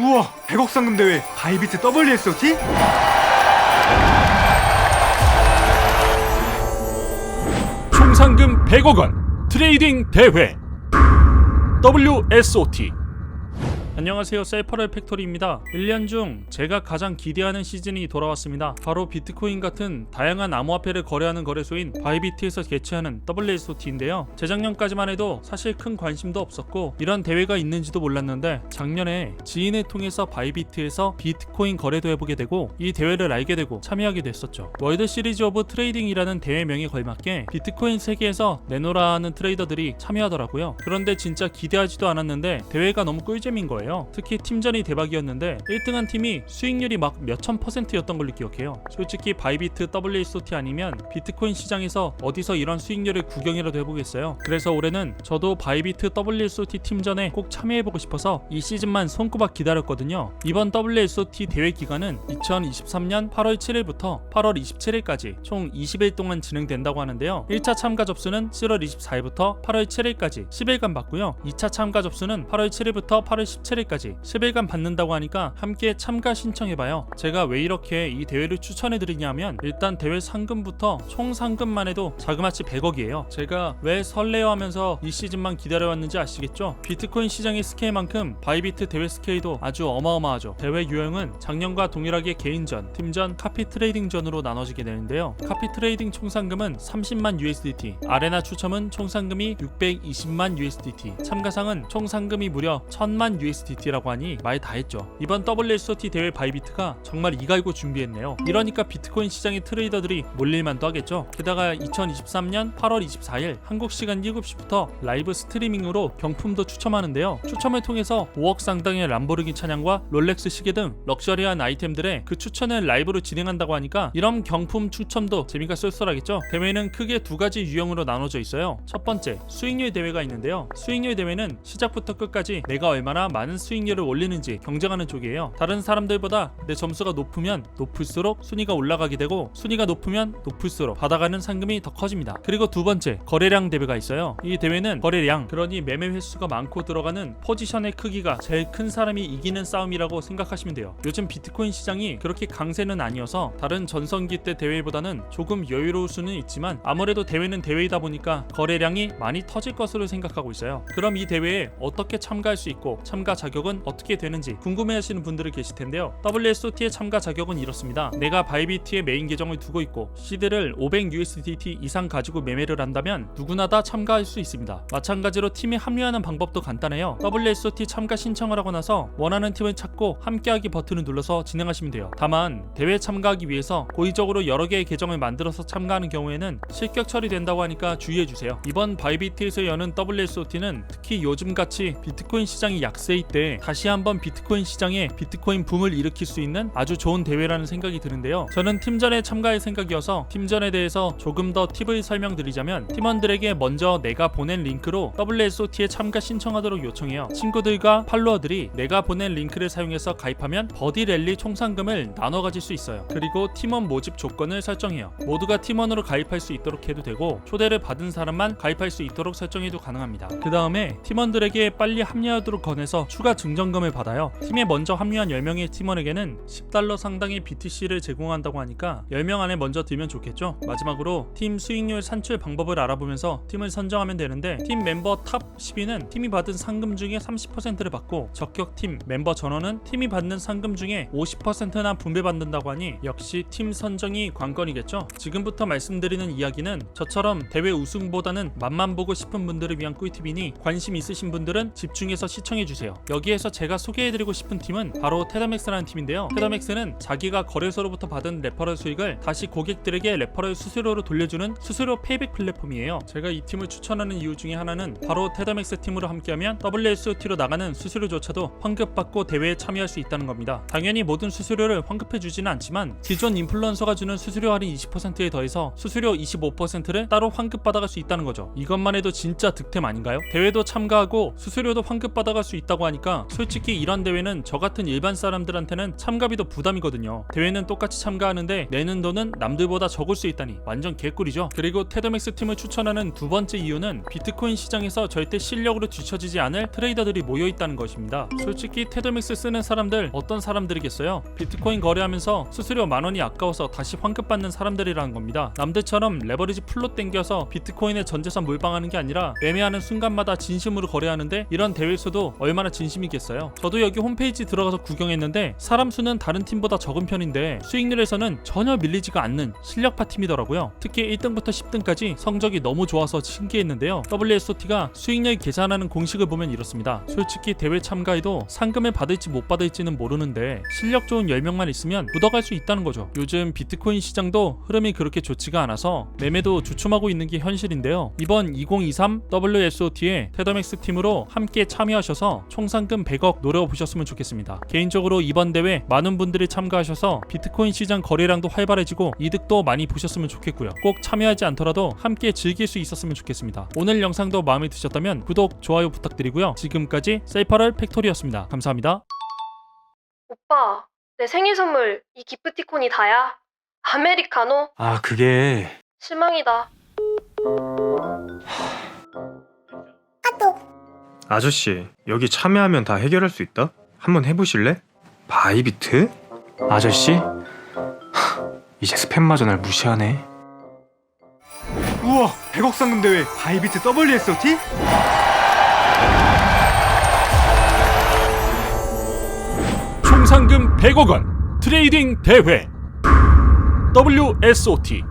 우와 100억 상금 대회 바이비트 WSOT? 총 상금 100억 원 트레이딩 대회 WSOT 안녕하세요. 셀퍼럴 팩토리입니다. 1년 중 제가 가장 기대하는 시즌이 돌아왔습니다. 바로 비트코인 같은 다양한 암호화폐를 거래하는 거래소인 바이비트에서 개최하는 WSOT인데요. 재작년까지만 해도 사실 큰 관심도 없었고 이런 대회가 있는지도 몰랐는데 작년에 지인을 통해서 바이비트에서 비트코인 거래도 해보게 되고 이 대회를 알게 되고 참여하게 됐었죠. 월드 시리즈 오브 트레이딩이라는 대회명에 걸맞게 비트코인 세계에서 내노라 하는 트레이더들이 참여하더라고요. 그런데 진짜 기대하지도 않았는데 대회가 너무 꿀잼인 거예요 특히 팀전이 대박이었는데 1등한 팀이 수익률이 막 몇천 퍼센트였던 걸로 기억해요. 솔직히 바이비트 WSOT 아니면 비트코인 시장에서 어디서 이런 수익률을 구경이라도 해보겠어요. 그래서 올해는 저도 바이비트 WSOT 팀전에 꼭 참여해보고 싶어서 이 시즌만 손꼽아 기다렸거든요. 이번 WSOT 대회 기간은 2023년 8월 7일부터 8월 27일까지 총 20일 동안 진행된다고 하는데요. 1차 참가 접수는 7월 24일부터 8월 7일까지 10일간 받고요. 2차 참가 접수는 8월 7일부터 8월 17일 까지 10일간 받는다고 하니까 함께 참가 신청해봐요. 제가 왜 이렇게 이 대회를 추천해드리냐면 일단 대회 상금부터 총 상금만 해도 자그마치 100억이에요. 제가 왜 설레어 하면서 이 시즌만 기다려왔는지 아시겠죠? 비트코인 시장의 스케일만큼 바이비트 대회 스케일도 아주 어마어마하죠. 대회 유형은 작년과 동일하게 개인전, 팀전, 카피 트레이딩전으로 나눠지게 되는데요. 카피 트레이딩 총 상금은 30만 USDT 아레나 추첨은 총 상금이 620만 USDT 참가상은 총 상금이 무려 1000만 USDT 라고 하니 말 다 했죠. 이번 WSOT 대회 바이비트가 정말 이갈고 준비했네요. 이러니까 비트코인 시장의 트레이더들이 몰릴만도 하겠죠. 게다가 2023년 8월 24일 한국 시간 7시부터 라이브 스트리밍으로 경품도 추첨하는데요. 추첨을 통해서 5억 상당의 람보르기 차량과 롤렉스 시계 등 럭셔리한 아이템들의 그 추천을 라이브로 진행한다고 하니까 이런 경품 추첨도 재미가 쏠쏠하겠죠. 대회는 크게 두 가지 유형으로 나눠져 있어요. 첫 번째 수익률 대회가 있는데요. 수익률 대회는 시작부터 끝까지 내가 얼마나 많은 수익률을 올리는지 경쟁하는 쪽이에요. 다른 사람들보다 내 점수가 높으면 높을수록 순위가 올라가게 되고 순위가 높으면 높을수록 받아가는 상금이 더 커집니다. 그리고 두 번째 거래량 대회가 있어요. 이 대회는 거래량 그러니 매매 횟수가 많고 들어가는 포지션의 크기가 제일 큰 사람이 이기는 싸움이라고 생각하시면 돼요. 요즘 비트코인 시장이 그렇게 강세는 아니어서 다른 전성기 때 대회보다는 조금 여유로울 수는 있지만 아무래도 대회는 대회이다 보니까 거래량이 많이 터질 것으로 생각하고 있어요. 그럼 이 대회에 어떻게 참가할 수 있고 참가 자격은 어떻게 되는지 궁금해하시는 분들이 계실 텐데요. WSOT의 참가 자격은 이렇습니다. 내가 바이비트의 메인 계정을 두고 있고 시드를 500USDT 이상 가지고 매매를 한다면 누구나 다 참가할 수 있습니다. 마찬가지로 팀에 합류하는 방법도 간단해요. WSOT 참가 신청을 하고 나서 원하는 팀을 찾고 함께하기 버튼을 눌러서 진행하시면 돼요. 다만 대회 참가하기 위해서 고의적으로 여러 개의 계정을 만들어서 참가하는 경우에는 실격 처리된다고 하니까 주의해 주세요. 이번 바이비트에서 여는 WSOT는 특히 요즘같이 비트코인 시장이 약세일 때 다시 한번 비트코인 시장에 비트코인 붐을 일으킬 수 있는 아주 좋은 대회라는 생각이 드는데요. 저는 팀전에 참가할 생각이어서 팀전에 대해서 조금 더 팁을 설명드리자면 팀원들에게 먼저 내가 보낸 링크로 WSOT에 참가 신청하도록 요청해요. 친구들과 팔로워들이 내가 보낸 링크를 사용해서 가입하면 버디 랠리 총 상금을 나눠 가질 수 있어요. 그리고 팀원 모집 조건을 설정해요. 모두가 팀원으로 가입할 수 있도록 해도 되고 초대를 받은 사람만 가입할 수 있도록 설정해도 가능합니다. 그 다음에 팀원들에게 빨리 합류하도록 권해서 추가 증정금을 받아요. 팀에 먼저 합류한 10명의 팀원에게는 10달러 상당의 BTC를 제공한다고 하니까 10명 안에 먼저 들면 좋겠죠? 마지막으로 팀 수익률 산출 방법을 알아보면서 팀을 선정하면 되는데 팀 멤버 탑 10위는 팀이 받은 상금 중에 30%를 받고 적격팀 멤버 전원은 팀이 받는 상금 중에 50%나 분배받는다고 하니 역시 팀 선정이 관건이겠죠? 지금부터 말씀드리는 이야기는 저처럼 대회 우승보다는 맛만 보고 싶은 분들을 위한 꿀팁이니 관심 있으신 분들은 집중해서 시청해주세요 여기에서 제가 소개해드리고 싶은 팀은 바로 테더맥스라는 팀인데요. 테더맥스는 자기가 거래소로부터 받은 레퍼럴 수익을 다시 고객들에게 레퍼럴 수수료로 돌려주는 수수료 페이백 플랫폼이에요. 제가 이 팀을 추천하는 이유 중에 하나는 바로 테더맥스 팀으로 함께하면 WSOT로 나가는 수수료조차도 환급받고 대회에 참여할 수 있다는 겁니다. 당연히 모든 수수료를 환급해주지는 않지만 기존 인플루언서가 주는 수수료 할인 20%에 더해서 수수료 25%를 따로 환급받아갈 수 있다는 거죠. 이것만 해도 진짜 득템 아닌가요? 대회도 참가하고 수수료도 환급받아갈 수 있다고 하니까 보니까 솔직히 이런 대회는 저 같은 일반 사람들한테는 참가비 도 부담이거든요. 대회는 똑같이 참가하는데 내는 돈은 남들보다 적을 수 있다니 완전 개꿀이죠. 그리고 테드맥스 팀을 추천하는 두 번째 이유는 비트코인 시장에서 절대 실력으로 뒤처지지 않을 트레이더들이 모여 있다는 것입니다. 솔직히 테드맥스 쓰는 사람들 어떤 사람들이겠어요? 비트코인 거래하면서 수수료 만 원이 아까워서 다시 환급받는 사람들이라는 겁니다. 남들처럼 레버리지 풀로 땡겨서 비트코인에 전재산 몰빵하는 게 아니라 매매하는 순간마다 진심으로 거래하는데 이런 대회에서도 얼마나 진심 이겠어요. 저도 여기 홈페이지 들어가서 구경했는데 사람 수는 다른 팀보다 적은 편인데 수익률에서는 전혀 밀리지가 않는 실력파 팀이더라고요. 특히 1등부터 10등까지 성적이 너무 좋아서 신기했는데요. WSOT가 수익률 계산하는 공식을 보면 이렇습니다. 솔직히 대회 참가해도 상금을 받을지 못 받을지는 모르는데 실력 좋은 10명만 있으면 묻어갈 수 있다는 거죠. 요즘 비트코인 시장도 흐름이 그렇게 좋지가 않아서 매매도 주춤하고 있는 게 현실인데요. 이번 2023 WSOT에 테더맥스 팀으로 함께 참여하셔서 총 상금 100억 노려보셨으면 좋겠습니다. 개인적으로 이번 대회 많은 분들이 참가하셔서 비트코인 시장 거래량도 활발해지고 이득도 많이 보셨으면 좋겠고요. 꼭 참여하지 않더라도 함께 즐길 수 있었으면 좋겠습니다. 오늘 영상도 마음에 드셨다면 구독, 좋아요 부탁드리고요. 지금까지 셀파럴 팩토리였습니다. 감사합니다. 오빠, 내 생일 선물 이 기프티콘이 다야? 아메리카노? 아 그게 실망이다. 아저씨, 여기 참여하면 다 해결할 수 있다? 한번 해보실래? 바이비트? 아저씨? 하, 이제 스팸마저 날 무시하네. 우와 100억 상금 대회 바이비트 WSOT? 총 상금 100억 원 트레이딩 대회 WSOT